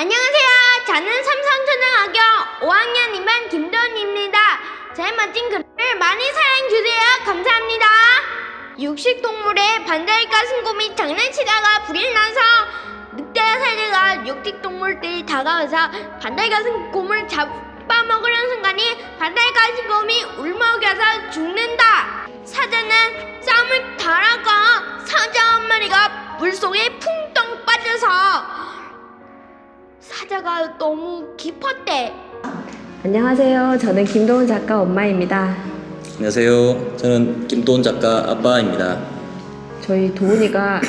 안녕하세요. 저는 삼성초등학교 5학년 2반 김도은입니다. 제 멋진 글을 많이 사랑해주세요. 감사합니다. 육식동물의 반달가슴곰이 장난치다가 불이 나서 늑대와 사자가 육식동물들이 다가와서 반달가슴곰을 잡아먹으려는 순간에 반달가슴곰이 울먹여서 죽는다. 사자는 쌈을 달아가 사자 한 마리가 물속에 풍덩 빠져서 사자가 너무 깊었대. 안녕하세요. 저는 김도훈 작가 엄마입니다. 안녕하세요. 저는 김도훈 작가 아빠입니다. 저희 도훈이가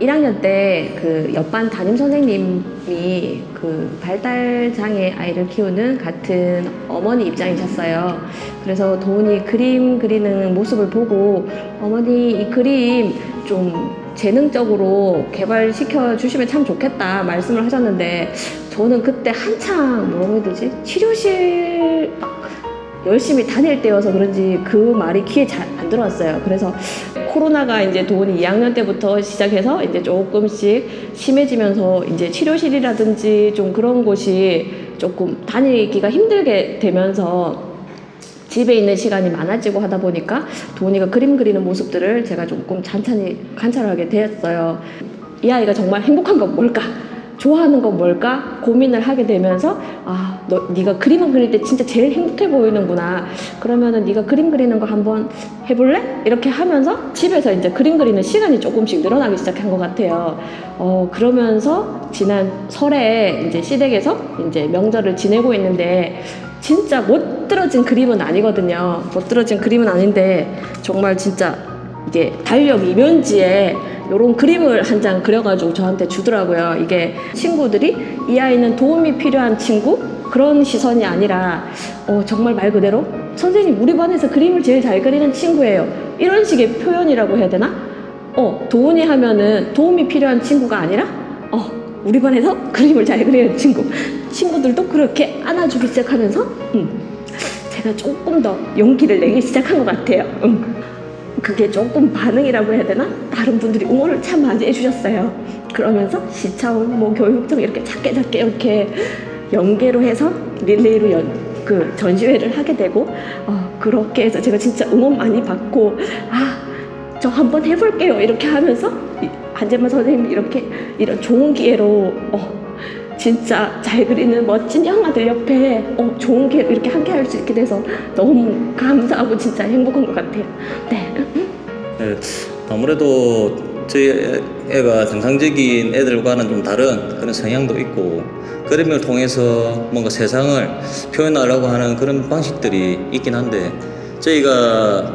1학년 때 그 옆반 담임 선생님이 그 발달 장애 아이를 키우는 같은 어머니 입장이셨어요. 그래서 도훈이 그림 그리는 모습을 보고 어머니 이 그림 좀 재능적으로 개발시켜 주시면 참 좋겠다 말씀을 하셨는데 저는 그때 한창 뭐라고 해야 되지? 치료실 열심히 다닐 때여서 그런지 그 말이 귀에 잘 안 들어왔어요. 그래서 코로나가 이제 도훈이 2학년 때부터 시작해서 이제 조금씩 심해지면서 이제 치료실이라든지 좀 그런 곳이 조금 다니기가 힘들게 되면서 집에 있는 시간이 많아지고 하다 보니까 도훈이가 그림 그리는 모습들을 제가 조금 찬찬히 관찰하게 되었어요. 이 아이가 정말 행복한 건 뭘까? 좋아하는 건 뭘까? 고민을 하게 되면서 아, 너 네가 그림을 그릴 때 진짜 제일 행복해 보이는구나. 그러면은 네가 그림 그리는 거 한번 해볼래? 이렇게 하면서 집에서 이제 그림 그리는 시간이 조금씩 늘어나기 시작한 것 같아요. 어, 그러면서 지난 설에 이제 시댁에서 이제 명절을 지내고 있는데 진짜 못 들어진 그림은 아니거든요. 못 들어진 그림은 아닌데 정말 진짜 이게 달력 이면지에 이런 그림을 한 장 그려가지고 저한테 주더라고요. 이게 친구들이 이 아이는 도움이 필요한 친구 그런 시선이 아니라 어, 정말 말 그대로 선생님 우리 반에서 그림을 제일 잘 그리는 친구예요. 이런 식의 표현이라고 해야 되나? 어 도훈이 하면은 도움이 필요한 친구가 아니라 어 우리 반에서 그림을 잘 그리는 친구 친구들도 그렇게 안아주기 시작하면서 음, 제가 조금 더 용기를 내기 시작한 것 같아요. 음. 그게 조금 반응이라고 해야 되나? 다른 분들이 응원을 참 많이 해주셨어요. 그러면서 시차원, 뭐 교육청 이렇게 작게 작게 이렇게 연계로 해서 릴레이로 연, 그 전시회를 하게 되고 어, 그렇게 해서 제가 진짜 응원 많이 받고 아, 저 한번 해볼게요 이렇게 하면서 이- 한재만 선생님 이렇게 이런 좋은 기회로 어, 진짜 잘 그리는 멋진 형아들 옆에 어, 좋은 기회로 이렇게 함께 할 수 있게 돼서 너무 감사하고 진짜 행복한 것 같아요. 네. 네, 아무래도 저희 애- 애가 정상적인 애들과는 좀 다른 그런 성향도 있고 그림을 통해서 뭔가 세상을 표현하려고 하는 그런 방식들이 있긴 한데 저희가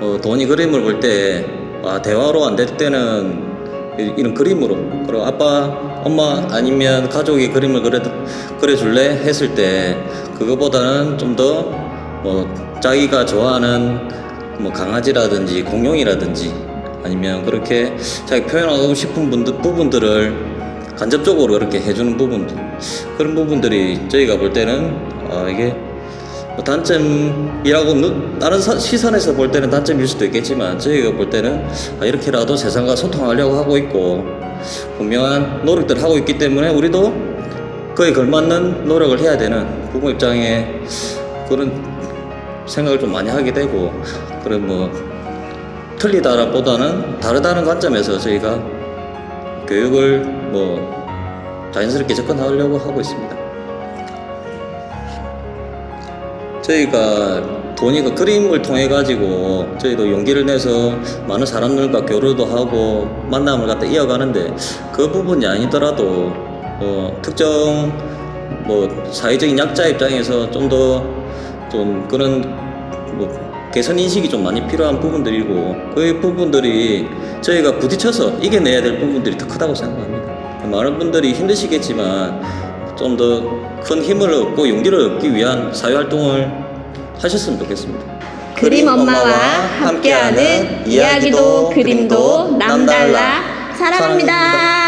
어, 돈이 그림을 볼 때 아, 대화로 안 될 때는 이- 이런 그림으로. 그리고 아빠 엄마 아니면 가족이 그림을 그려 그려줄래? 했을 때 그거보다는 좀 더 뭐 자기가 좋아하는 뭐 강아지라든지 공룡이라든지 아니면 그렇게 자기 표현하고 싶은 분들, 부분들을 간접적으로 그렇게 해주는 부분들. 그런 부분들이 저희가 볼 때는 아 이게 뭐 단점이라고 누- 다른 사- 시선에서 볼 때는 단점일 수도 있겠지만 저희가 볼 때는 아, 이렇게라도 세상과 소통하려고 하고 있고 분명한 노력들을 하고 있기 때문에 우리도 그에 걸맞는 노력을 해야 되는 부모 입장에 그런 생각을 좀 많이 하게 되고 그런 뭐 틀리다보다는 다르다는 관점에서 저희가 교육을 뭐 자연스럽게 접근하려고 하고 있습니다. 저희가 돈이가 그림을 통해 가지고 저희도 용기를 내서 많은 사람들과 교류도 하고 만남을 갖다 이어가는데 그 부분이 아니더라도 어, 특정 뭐 사회적인 약자 입장에서 좀 더좀 그런 뭐 개선 인식이 좀 많이 필요한 부분들이고 그 부분들이 저희가 부딪혀서 이겨내야 될 부분들이 더 크다고 생각합니다. 많은 분들이 힘드시겠지만 좀 더 큰 힘을 얻고 용기를 얻기 위한 사회 활동을 하셨으면 좋겠습니다. 그림 엄마와 함께하는 이야기도 그림도 남달라 사랑합니다.